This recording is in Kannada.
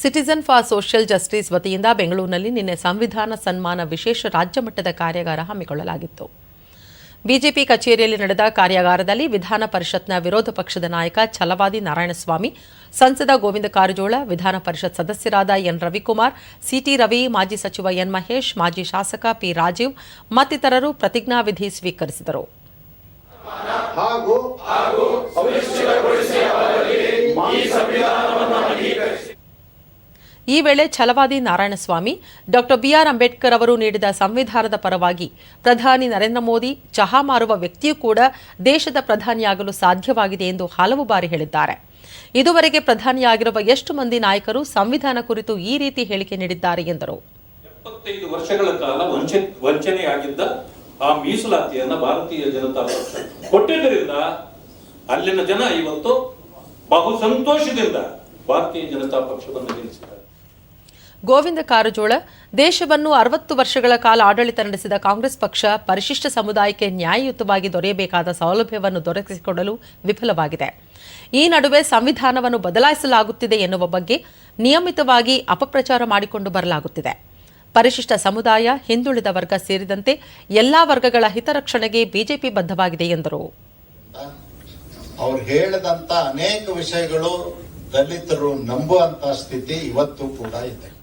ಸಿಟಿಜನ್ ಫಾರ್ ಸೋಷಿಯಲ್ ಜಸ್ಟಿಸ್ ವತಿಯಿಂದ ಬೆಂಗಳೂರಿನಲ್ಲಿ ನಿನ್ನೆ ಸಂವಿಧಾನ ಸನ್ಮಾನ ವಿಶೇಷ ರಾಜ್ಯ ಮಟ್ಟದ ಕಾರ್ಯಾಗಾರ ಹಮ್ಮಿಕೊಳ್ಳಲಾಗಿತ್ತು. ಬಿಜೆಪಿ ಕಚೇರಿಯಲ್ಲಿ ನಡೆದ ಕಾರ್ಯಾಗಾರದಲ್ಲಿ ವಿಧಾನ ಪರಿಷತ್ನ ವಿರೋಧ ಪಕ್ಷದ ನಾಯಕ ಛಲವಾದಿ ನಾರಾಯಣಸ್ವಾಮಿ, ಸಂಸದ ಗೋವಿಂದ ಕಾರಜೋಳ, ವಿಧಾನ ಪರಿಷತ್ ಸದಸ್ಯರಾದ ಎನ್ ರವಿಕುಮಾರ್, ಸಿಟಿ ರವಿ, ಮಾಜಿ ಸಚಿವ ಎನ್ ಮಹೇಶ್, ಮಾಜಿ ಶಾಸಕ ಪಿ ರಾಜೀವ್, ಮತ್ತಿತರರು ಪ್ರತಿಜ್ಞಾವಿಧಿ ಸ್ವೀಕರಿಸಿದರು. ಈ ವೇಳೆ ಛಲವಾದಿ ನಾರಾಯಣಸ್ವಾಮಿ, ಡಾಕ್ಟರ್ ಬಿಆರ್ ಅಂಬೇಡ್ಕರ್ ಅವರು ನೀಡಿದ ಸಂವಿಧಾನದ ಪರವಾಗಿ ಪ್ರಧಾನಿ ನರೇಂದ್ರ ಮೋದಿ ಚಹಾ ಮಾರುವ ವ್ಯಕ್ತಿಯೂ ಕೂಡ ದೇಶದ ಪ್ರಧಾನಿಯಾಗಲು ಸಾಧ್ಯವಾಗಿದೆ ಎಂದು ಹಲವು ಬಾರಿ ಹೇಳಿದ್ದಾರೆ. ಇದುವರೆಗೆ ಪ್ರಧಾನಿಯಾಗಿರುವ ಎಷ್ಟು ಮಂದಿ ನಾಯಕರು ಸಂವಿಧಾನ ಕುರಿತು ಈ ರೀತಿ ಹೇಳಿಕೆ ನೀಡಿದ್ದಾರೆ ಎಂದರು. ವರ್ಷಗಳ ಕಾಲ ವಂಚನೆ, ವಂಚನೆಯಾಗಿದ್ದ ಆ ಮೀಸಲಾತಿಯನ್ನ ಭಾರತೀಯ ಜನತಾ ಪಕ್ಷ ಕೊಟ್ಟಿದ್ದರಿಂದ ಅಲ್ಲಿನ ಜನ ಇವತ್ತು ಬಹು ಸಂತೋಷದಿಂದ ಭಾರತೀಯ ಜನತಾ ಪಕ್ಷವನ್ನು ಗೆಲ್ಲಿಸಿದ್ದಾರೆ. ಗೋವಿಂದ ಕಾರಜೋಳ, ದೇಶವನ್ನು ಅರವತ್ತು ವರ್ಷಗಳ ಕಾಲ ಆಡಳಿತ ನಡೆಸಿದ ಕಾಂಗ್ರೆಸ್ ಪಕ್ಷ ಪರಿಶಿಷ್ಟ ಸಮುದಾಯಕ್ಕೆ ನ್ಯಾಯಯುತವಾಗಿ ದೊರೆಯಬೇಕಾದ ಸೌಲಭ್ಯವನ್ನು ದೊರಕಿಸಿಕೊಡಲು ವಿಫಲವಾಗಿದೆ. ಈ ನಡುವೆ ಸಂವಿಧಾನವನ್ನು ಬದಲಾಯಿಸಲಾಗುತ್ತಿದೆ ಎನ್ನುವ ಬಗ್ಗೆ ನಿಯಮಿತವಾಗಿ ಅಪಪ್ರಚಾರ ಮಾಡಿಕೊಂಡು ಬರಲಾಗುತ್ತಿದೆ. ಪರಿಶಿಷ್ಟ ಸಮುದಾಯ, ಹಿಂದುಳಿದ ವರ್ಗ ಸೇರಿದಂತೆ ಎಲ್ಲಾ ವರ್ಗಗಳ ಹಿತರಕ್ಷಣೆಗೆ ಬಿಜೆಪಿ ಬದ್ಧವಾಗಿದೆ ಎಂದರು. ಅವರು ಹೇಳಿದಂತ ಅನೇಕ ವಿಷಯಗಳು ದಲಿತರು ನಂಬುವಂತ ಸ್ಥಿತಿ ಇವತ್ತು ಕೂಡ ಇದೆ.